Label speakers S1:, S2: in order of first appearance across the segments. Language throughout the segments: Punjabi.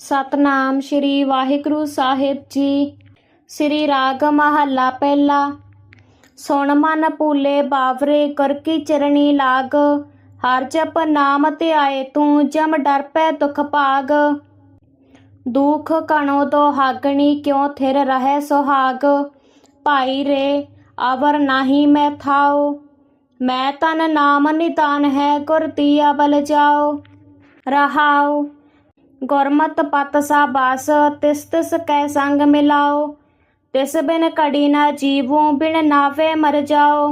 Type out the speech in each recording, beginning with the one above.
S1: ਸਤਨਾਮ ਸ਼੍ਰੀ ਵਾਹਿਗੁਰੂ ਸਾਹਿਬ ਜੀ। ਸ੍ਰੀ ਰਾਗ ਮਹੱਲਾ ਪਹਿਲਾ। ਸੁਣ ਮਨ ਭੂਲੇ ਬਾਵਰੇ ਕਰ ਕੀ ਚਰਣੀ ਲਾਗ। ਹਰ ਜਪ ਨਾਮ ਤੇ ਆਏ ਤੂੰ ਜਮ ਡਰ ਪੈ ਦੁਖ ਭਾਗ। ਦੁਖ ਕਣੋ ਦੋ ਹਾਗਣੀ ਕਿਉ ਥਿਰ ਰਹਿ ਸੁਹਾਗ। ਭਾਈ ਰੇ, ਆਵਰ ਨਾਹੀ ਮੈਂ ਥਾਓ ਮੈਂ ਤਨ ਨਾਮ ਨਿਤਾਨ ਹੈ ਗੁਰ ਦੀਆ ਬਲ ਜਾਓ ਰਹਾਓ ਗੁਰਮਤ ਪਤ ਸਾ ਬਾਸ, ਤਿਸ ਤਿਸ ਕੈ ਸੰਗ ਮਿਲਾਓ। ਤਿਸ ਬਿਨ ਘੜੀ ਨਾ ਜੀਵੂ, ਬਿਨ ਨਾਵੇ ਮਰ ਜਾਓ।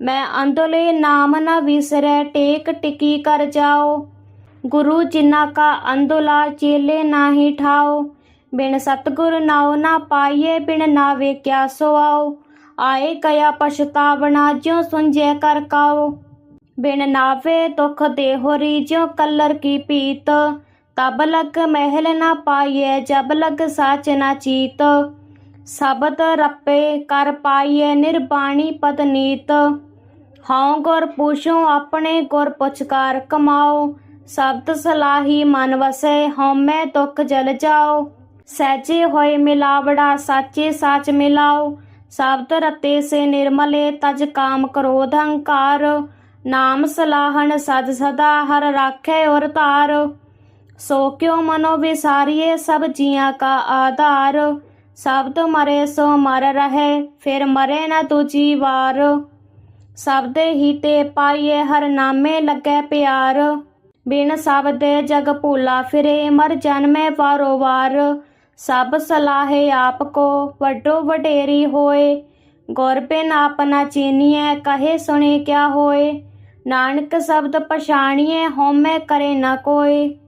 S1: ਮੈਂ ਅੰਦਲੇ ਨਾਮ ਨਾ ਵਿਸਰੈ, ਟੇਕ ਟਿਕੀ ਕਰ ਜਾਓ। ਗੁਰੂ ਜਿਨਾ ਕਾ ਅੰਦੋਲਾ ਚੇਲੇ ਨਾਹੀ ਠਾਓ। ਬਿਨ ਸਤਗੁਰ ਨਾਉ ਨਾ ਪਾਈਏ, ਬਿਨ ਨਾਵੇ ਕਿਆ ਸੁਆਓ ਆਏ ਕਇਆ ਪਛਤਾਵਣਾ, ਜਿਉ ਸੁੰਝੇ ਕਰ ਕਾਓ। ਬਿਨ ਨਾਵੇ ਦੁਖ ਦੇਹੋਰੀ ਜਿਉ ਕਲਰ ਕੀ ਪੀਤ। ਤਬ ਲਗ ਮਹਿਲ ਨਾ ਪਾਈਏ ਜਬ ਲਗ ਸਾਚ ਨਾ ਚੀਤ। ਸਬਦ ਰੱਪੇ ਕਰ ਪਾਈਏ ਨਿਰਬਾਣੀ ਪਦ ਨੀਤ। ਹਉ ਗੁਰ ਪੁਛੋ, ਆਪਣੇ ਗੁਰ ਪੁਚਕਾਰ ਕਮਾਓ। ਸ਼ਬਦ ਸਲਾਹੀ ਮਨ ਵਸੈ, ਹਉਮੈ ਦੁਖ ਜਲ ਜਾਓ। ਸਹਿਜੇ ਹੋਏ ਮਿਲਾਵੜਾ, ਸਾਚੇ ਸਾਚ ਮਿਲਾਓ। ਸ਼ਬਦ ਰਤੇ ਸੇ ਨਿਰਮਲੇ, ਤਜ ਕਾਮ ਕ੍ਰੋਧ ਹੰਕਾਰ। ਨਾਮ ਸਲਾਹਣ ਸਦ ਸਦਾ, ਹਰ ਰਾਖੇ ਔਰ ਧਾਰ। ਸੋ ਕਿਉ ਮਨੋ ਵਿਸਾਰੀਏ ਸਭ ਜੀਆਂ ਕਾ ਆਧਾਰ? ਸ਼ਬਦ ਮਰੇ ਸੋ ਮਰ ਰਹੇ, ਫਿਰ ਮਰੇ ਨਾ ਦੂਜੀ ਵਾਰ। ਸ਼ਬਦੇ ਹੀ ਤੇ ਪਾਈਏ ਹਰ ਨਾਮੇ ਲੱਗੇ ਪਿਆਰ। ਬਿਨ ਸ਼ਬਦੇ ਜਗ ਭੂਲਾ ਫਿਰੇ, ਮਰ ਜਨਮੇ ਵਾਰੋ ਵਾਰ। ਸਭ ਸਲਾਹੇ ਆਪ ਕੋ ਵੱਡੋ ਵਡੇਰੀ ਹੋਏ। ਗੁਰ ਬਿਨ ਆਪਨਾ ਚੀਨੀਐ, ਕਹੇ ਸੁਣੇ ਕਿਆ ਹੋਏ। ਨਾਨਕ ਸ਼ਬਦ ਪਛਾਣੀਏ ਹਉਮੈ ਕਰੇ ਨਾ ਕੋਏ।